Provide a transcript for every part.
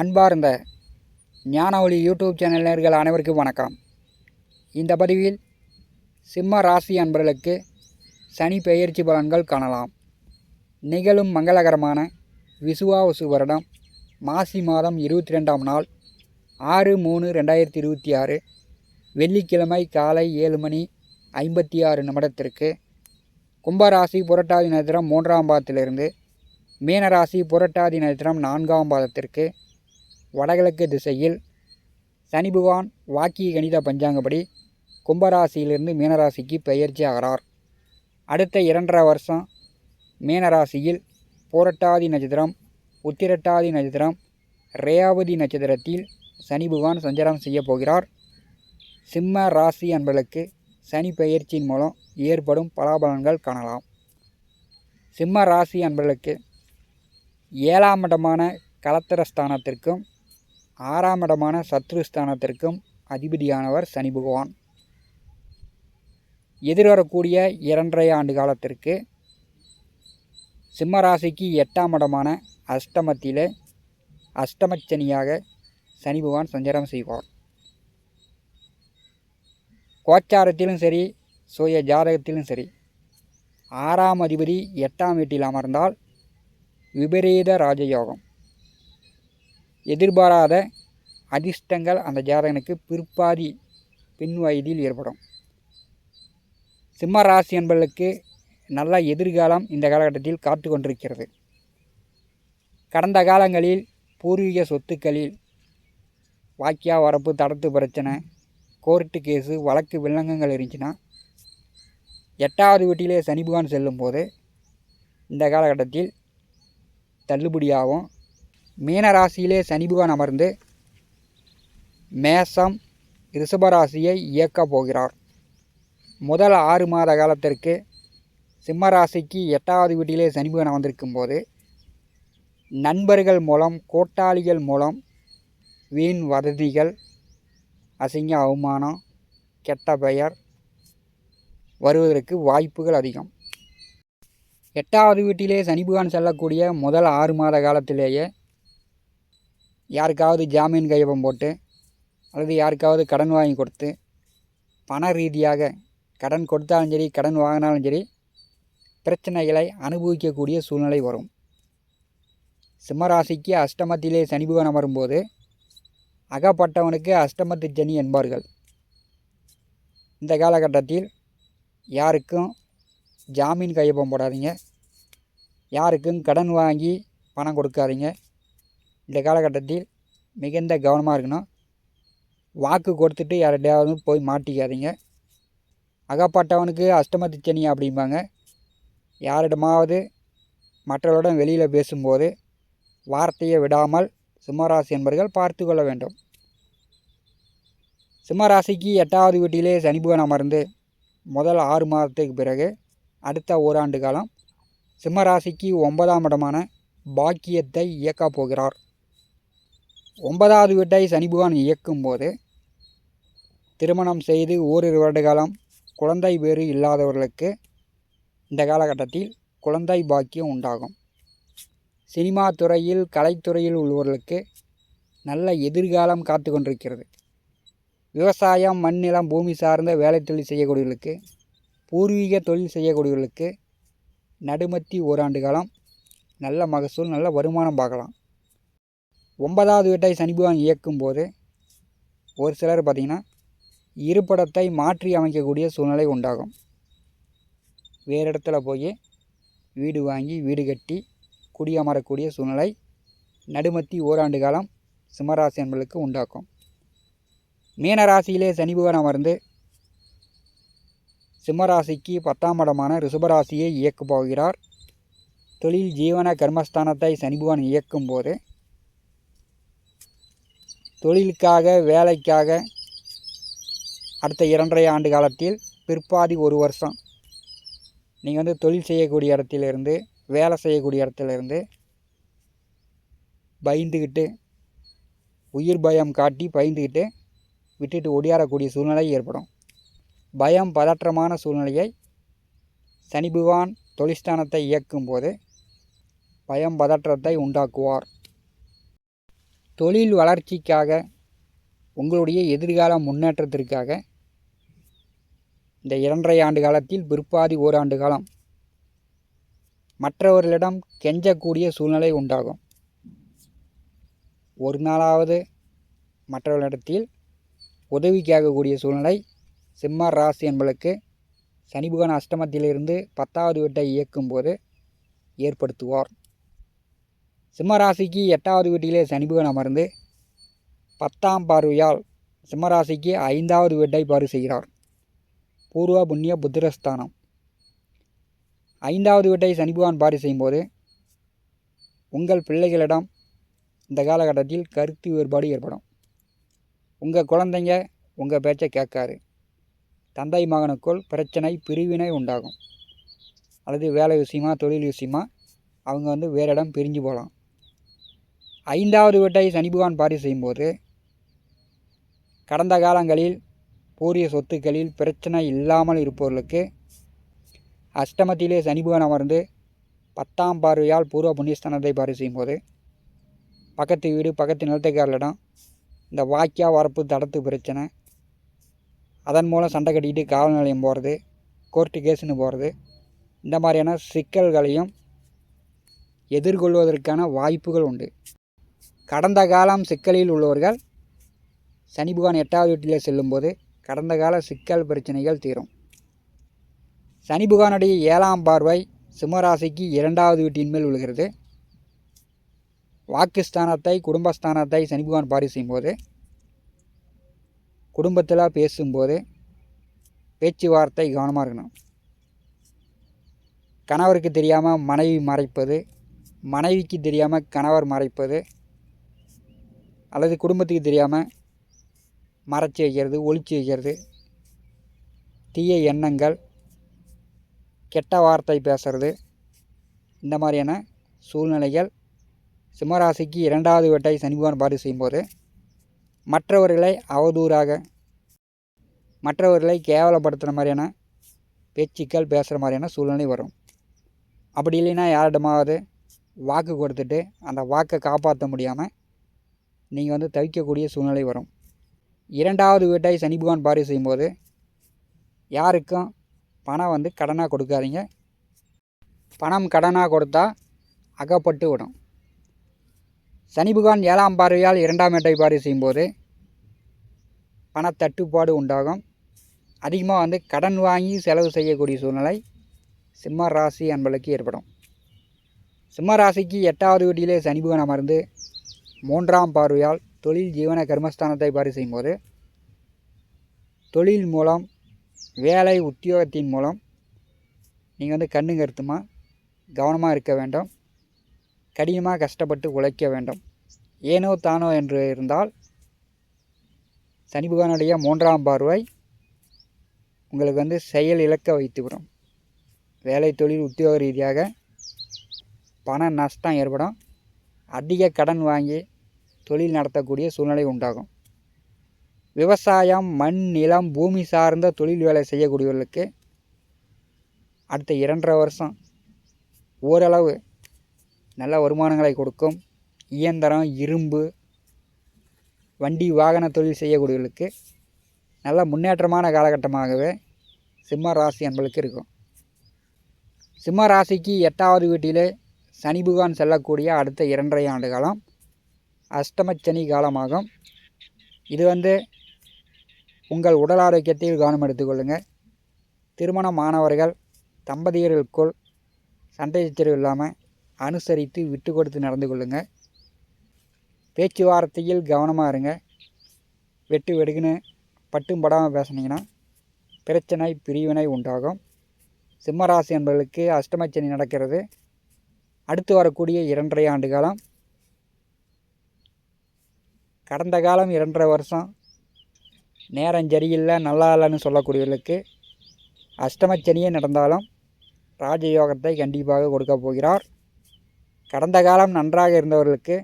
அன்பார்ந்த ஞான ஒளி யூடியூப் சேனல் நேர்கள் அனைவருக்கும் வணக்கம். இந்த பதிவில் சிம்ம ராசி அன்பர்களுக்கு சனி பெயர்ச்சி பலன்கள் காணலாம். நிகழும் மங்களகரமான விசுவாவசு வருடம் மாசி மாதம் இருபத்தி ரெண்டாம் நாள் ஆறு மூணு ரெண்டாயிரத்தி இருபத்தி ஆறு. வெள்ளிக்கிழமை காலை ஏழு மணி ஐம்பத்தி ஆறு நிமிடத்திற்கு கும்பராசி புரட்டாதி நட்சத்திரம் மூன்றாம் பாதத்திலிருந்து மீனராசி புரட்டாதி நட்சத்திரம் நான்காம் பாதத்திற்கு வடகிழக்கு திசையில் சனி பகவான் வாக்கிய கணித பஞ்சாங்கப்படி கும்பராசியிலிருந்து மீனராசிக்கு பெயர்ச்சி ஆகிறார். அடுத்த இரண்டரை வருஷம் மீனராசியில் பூரட்டாதி நட்சத்திரம் உத்திரட்டாதி நட்சத்திரம் ரேயாவதி நட்சத்திரத்தில் சனி பகவான் சஞ்சாரம் செய்ய போகிறார். சிம்ம ராசி என்பதற்கு சனி பெயர்ச்சியின் மூலம் ஏற்படும் பலாபலன்கள் காணலாம். சிம்ம ராசி என்பதற்கு ஏழாம் இடமான கலத்திரஸ்தானத்திற்கும் ஆறாம் இடமான சத்ருஸ்தானத்திற்கும் அதிபதியானவர் சனி பகவான். எதிர்வரக்கூடிய இரண்டரை ஆண்டு காலத்திற்கு சிம்மராசிக்கு எட்டாம் இடமான அஷ்டமத்திலே அஷ்டமச்சனியாக சனி பகவான் சஞ்சாரம் செய்வார். கோச்சாரத்திலும் சரி சுய ஜாதகத்திலும் சரி ஆறாம் அதிபதி எட்டாம் வீட்டில் அமர்ந்தால் விபரீத ராஜயோகம். எதிர்பாராத அதிர்ஷ்டங்கள் அந்த ஜாதகனுக்கு பிற்பாதி பின் வயதில் ஏற்படும். சிம்ம ராசி என்பவர்களுக்கு நல்ல எதிர்காலம் இந்த காலகட்டத்தில் காத்து கொண்டிருக்கிறது. கடந்த காலங்களில் பூர்வீக சொத்துக்களில் வாக்கியா வரப்பு தடத்து பிரச்சனை கோர்ட்டு கேஸு வழக்கு வில்லங்கங்கள் இருந்துச்சுன்னா எட்டாவது வீட்டிலே சனி பகவான் செல்லும்போது இந்த காலகட்டத்தில் தள்ளுபடியாகும் மீன ராசியிலே அமர்ந்து மேசம் ரிஷபராசியை இயக்கப் போகிறார். முதல் ஆறு மாத காலத்திற்கு சிம்மராசிக்கு எட்டாவது வீட்டிலே சனிபகன் பகவான் வந்திருக்கும் போது நண்பர்கள் மூலம் கூட்டாளிகள் மூலம் வீண் வதந்திகள் அசிங்க அவமானம் கெட்ட பெயர் வருவதற்கு வாய்ப்புகள் அதிகம். எட்டாவது வீட்டிலே சனிபகவான் செல்லக்கூடிய முதல் ஆறு மாத காலத்திலேயே யாருக்காவது ஜாமீன் கையொப்பம் போட்டு அல்லது யாருக்காவது கடன் வாங்கி கொடுத்து பண ரீதியாக கடன் கொடுத்தாலும் சரி கடன் வாங்கினாலும் சரி பிரச்சனைகளை அனுபவிக்கக்கூடிய சூழ்நிலை வரும். சிம்மராசிக்கு அஷ்டமத்திலே சனி பகவான் அமரும்போது அகப்பட்டவனுக்கு அஷ்டமத்து சனி என்பார்கள். இந்த காலகட்டத்தில் யாருக்கும் ஜாமீன் கையொப்பம் போடாதீங்க. யாருக்கும் கடன் வாங்கி பணம் கொடுக்காதீங்க. இந்த காலகட்டத்தில் மிகுந்த கவனமாக இருக்கணும். வாக்கு கொடுத்துட்டு யார்கிட்டயாவது போய் மாட்டிக்காதீங்க. அகப்பட்டவனுக்கு அஷ்டமத்து சனி அப்படிம்பாங்க. யாரிடமாவது மற்றவர்களிடம் வெளியில் பேசும்போது வார்த்தையை விடாமல் சிம்மராசி என்பர்கள் பார்த்து கொள்ள வேண்டும். சிம்மராசிக்கு எட்டாவது வீட்டிலே சனி பகவான் அமர்ந்து முதல் ஆறு மாதத்துக்கு பிறகு அடுத்த ஓராண்டு காலம் சிம்மராசிக்கு ஒன்பதாம் இடமான பாக்கியத்தை இயக்கப் போகிறார். ஒன்பதாவது வீட்டை சனி பகவான் இயக்கும்போது திருமணம் செய்து ஓரிரு வருட காலம் குழந்தை வேறு இல்லாதவர்களுக்கு இந்த காலகட்டத்தில் குழந்தை பாக்கியம் உண்டாகும். சினிமா துறையில் கலைத்துறையில் உள்ளவர்களுக்கு நல்ல எதிர்காலம் காத்து கொண்டிருக்கிறது. விவசாயம் மண்ணிலம் பூமி சார்ந்த வேலை தொழில் செய்யக்கூடியவர்களுக்கு பூர்வீக தொழில் செய்யக்கூடியவர்களுக்கு நடுமத்தி ஓராண்டு காலம் நல்ல மகசூல் நல்ல வருமானம் பார்க்கலாம். ஒன்பதாவது வீட்டை சனி இயக்கும்போது ஒரு சிலர் பார்த்திங்கன்னா இருப்படத்தை மாற்றி அமைக்கக்கூடிய சூழ்நிலை உண்டாகும். வேறு இடத்துல போய் வீடு வாங்கி வீடு கட்டி குடியமரக்கூடிய சூழ்நிலை நடுமத்தி ஓராண்டு காலம் சிம்மராசி என்பளுக்கு உண்டாக்கும் மீனராசியிலே சனி பகவான் அமர்ந்து சிம்மராசிக்கு பத்தாம் இடமான ரிஷபராசியை இயக்கப் போகிறார். தொழில் ஜீவன கர்மஸ்தானத்தை சனி இயக்கும்போது தொழிலுக்காக வேலைக்காக அடுத்த இரண்டரை ஆண்டு காலத்தில் பிற்பாதி ஒரு வருஷம். நீங்கள் வந்து தொழில் செய்யக்கூடிய இடத்திலிருந்து வேலை செய்யக்கூடிய இடத்துலேருந்து பயந்துக்கிட்டு உயிர் பயம் காட்டி பயந்துக்கிட்டு விட்டுட்டு ஒடியாரக்கூடிய சூழ்நிலை ஏற்படும். பயம் பதற்றமான சூழ்நிலையை சனி பகவான் தொழிற்ஸ்தானத்தை இயக்கும்போது பயம் பதற்றத்தை உண்டாக்குவார். தொழில் வளர்ச்சிக்காக உங்களுடைய எதிர்கால முன்னேற்றத்திற்காக இந்த இரண்டரை ஆண்டு காலத்தில் பிற்பாதி ஓராண்டு காலம் மற்றவர்களிடம் கெஞ்சக்கூடிய சூழ்நிலை உண்டாகும். ஒரு நாளாவது மற்றவர்களிடத்தில் உதவி கேட்கக்கூடிய சூழ்நிலை சிம்ம ராசி என்பதற்கு சனிபுகன் அஷ்டமத்திலிருந்து பத்தாவது வீட்டை இயக்கும்போது ஏற்படுத்துவார். சிம்மராசிக்கு எட்டாவது வீட்டிலே சனிபுகன் அமர்ந்து பத்தாம் பார்வையால் சிம்மராசிக்கு ஐந்தாவது வீட்டை பாரு செய்கிறார். பூர்வ புண்ணிய புத்திரஸ்தானம். ஐந்தாவது வீட்டை சனிபகவான் பாரு செய்யும்போது உங்கள் பிள்ளைகளிடம் இந்த காலகட்டத்தில் கருத்து வேறுபாடு ஏற்படும். உங்கள் குழந்தைங்க உங்கள் பேச்சை கேட்காது. தந்தை மகனுக்குள் பிரச்சனை பிரிவினை உண்டாகும். அல்லது வேலை விஷயமா தொழில் விஷயமா அவங்க வந்து வேறு இடம் பிரிஞ்சு போகலாம். ஐந்தாவது வீட்டை சனி பகவான் பாரி செய்யும்போது கடந்த காலங்களில் பூரிய சொத்துக்களில் பிரச்சனை இல்லாமல் இருப்பவர்களுக்கு அஷ்டமத்திலே சனி பகவான் அமர்ந்து பத்தாம் பார்வையால் பூர்வ புண்ணியஸ்தானத்தை பாரி செய்யும்போது பக்கத்து வீடு பக்கத்து நிலத்தைக்காரர்களிடம் இந்த வாக்கியா வரப்பு தடத்து பிரச்சனை அதன் மூலம் சண்டை கட்டிக்கிட்டு காவல் நிலையம் போகிறது கோர்ட்டு கேஸுன்னு போகிறது இந்த மாதிரியான சிக்கல்களையும் எதிர்கொள்வதற்கான வாய்ப்புகள் உண்டு. கடந்த காலம் சிக்கலில் உள்ளவர்கள் சனி பகவான் எட்டாவது வீட்டிலே செல்லும்போது கடந்த கால சிக்கல் பிரச்சனைகள் தீரும். சனி பகவானுடைய ஏழாம் பார்வை சிம்மராசிக்கு இரண்டாவது வீட்டின் மேல் விழுகிறது. வாக்குஸ்தானத்தை குடும்பஸ்தானத்தை சனி பகவான் பாரி செய்யும்போது குடும்பத்தில் பேசும்போது பேச்சுவார்த்தை கவனமாக இருக்கணும். கணவருக்கு தெரியாமல் மனைவி மறைப்பது மனைவிக்கு தெரியாமல் கணவர் மறைப்பது அல்லது குடும்பத்துக்கு தெரியாமல் மறைச்சி வைக்கிறது ஒழிச்சு வைக்கிறது தீய எண்ணங்கள் கெட்ட வார்த்தை பேசுறது இந்த மாதிரியான சூழ்நிலைகள் சிம்மராசிக்கு இரண்டாவது வேட்டை சனிபகவான் பாடு செய்யும்போது மற்றவர்களை அவதூறாக மற்றவர்களை கேவலப்படுத்துகிற மாதிரியான பேச்சுக்கள் பேசுகிற மாதிரியான சூழ்நிலை வரும். அப்படி இல்லைன்னா யாரிடமாவது வாக்கு கொடுத்துட்டு அந்த வாக்கை காப்பாற்ற முடியாமல் நீங்கள் வந்து தவிக்கக்கூடிய சூழ்நிலை வரும். இரண்டாவது வீட்டை சனி பகவான் பாரி செய்யும்போது யாருக்கும் பணம் வந்து கடனாக கொடுக்காதீங்க. பணம் கடனாக கொடுத்தா அகப்பட்டு விடும். சனி பகவான் ஏழாம் பார்வையால் இரண்டாம் வீட்டை பாரி செய்யும்போது பணத்தட்டுப்பாடு உண்டாகும். அதிகமாக வந்து கடன் வாங்கி செலவு செய்யக்கூடிய சூழ்நிலை சிம்ம ராசி அன்பளுக்கு ஏற்படும். சிம்ம ராசிக்கு எட்டாவது வீட்டிலே சனி பகவான் அமர்ந்து மூன்றாம் பார்வையால் தொழில் ஜீவன கர்மஸ்தானத்தை பாரி செய்யும்போது தொழில் மூலம் வேலை உத்தியோகத்தின் மூலம் நீங்கள் வந்து கண்ணு கருத்துமாக கவனமாக இருக்க வேண்டும் கடினமாக கஷ்டப்பட்டு உழைக்க வேண்டும். ஏனோ தானோ என்று இருந்தால் சனி பகவானுடைய மூன்றாம் பார்வை உங்களுக்கு வந்து செயல் இழக்க வைத்துவிடும் வேலை தொழில் உத்தியோக ரீதியாக பண நஷ்டம் ஏற்படும். அதிக கடன் வாங்கி தொழில் நடத்தக்கூடிய சூழ்நிலை உண்டாகும். விவசாயம் மண் நிலம் பூமி சார்ந்த தொழில் வேலை செய்யக்கூடியவர்களுக்கு அடுத்த இரண்டரை வருஷம் ஓரளவு நல்ல வருமானங்களை கொடுக்கும். இயந்திரம் இரும்பு வண்டி வாகன தொழில் செய்யக்கூடியவர்களுக்கு நல்ல முன்னேற்றமான காலகட்டமாகவே சிம்ம ராசி என்பளுக்கு இருக்கும். சிம்ம ராசிக்கு எட்டாவது வீட்டிலே சனி பகவான் செல்லக்கூடிய அடுத்த இரண்டரை ஆண்டு காலம் அஷ்டமச்சனி காலமாகும். இது வந்து உங்கள் உடல் ஆரோக்கியத்தில் கவனம் எடுத்துக்கொள்ளுங்கள் திருமண மாணவர்கள் தம்பதியர்களுக்குள் சண்டை சச்சரவு இல்லாமல் அனுசரித்து விட்டு கொடுத்து நடந்து கொள்ளுங்கள் பேச்சுவார்த்தையில் கவனமாக இருங்க. வெட்டு வெடுக்குன்னு பட்டும் படாமல் பேசுனீங்கன்னா பிரச்சனை பிரிவினை உண்டாகும். சிம்மராசி என்பவர்களுக்கு அஷ்டமச்சனி நடக்கிறது. அடுத்து வரக்கூடிய இரண்டரை ஆண்டு காலம் கடந்த காலம் இரண்டரை வருஷம். நேரம் சரியில்லை நல்லா இல்லைன்னு சொல்லக்கூடியவர்களுக்கு அஷ்டமச்சனியே நடந்தாலும் ராஜயோகத்தை கண்டிப்பாக கொடுக்க போகிறார். கடந்த காலம் நன்றாக இருந்தவர்களுக்கு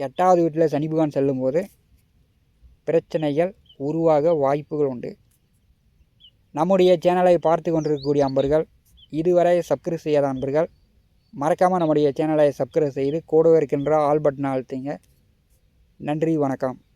எட்டாவது வீட்டில் சனி பகவான் செல்லும்போது பிரச்சனைகள் உருவாக வாய்ப்புகள் உண்டு. நம்முடைய சேனலை பார்த்து கொண்டிருக்கக்கூடிய அன்பர்கள் இதுவரை சப்ஸ்கிரைப் செய்யாத அன்பர்கள் மறக்காமல் நம்முடைய சேனலை சப்ஸ்கிரைப் செய்து கூடவே இருக்கின்ற ஆல் பட்டனை அழுத்திங்க. நன்றி வணக்கம்.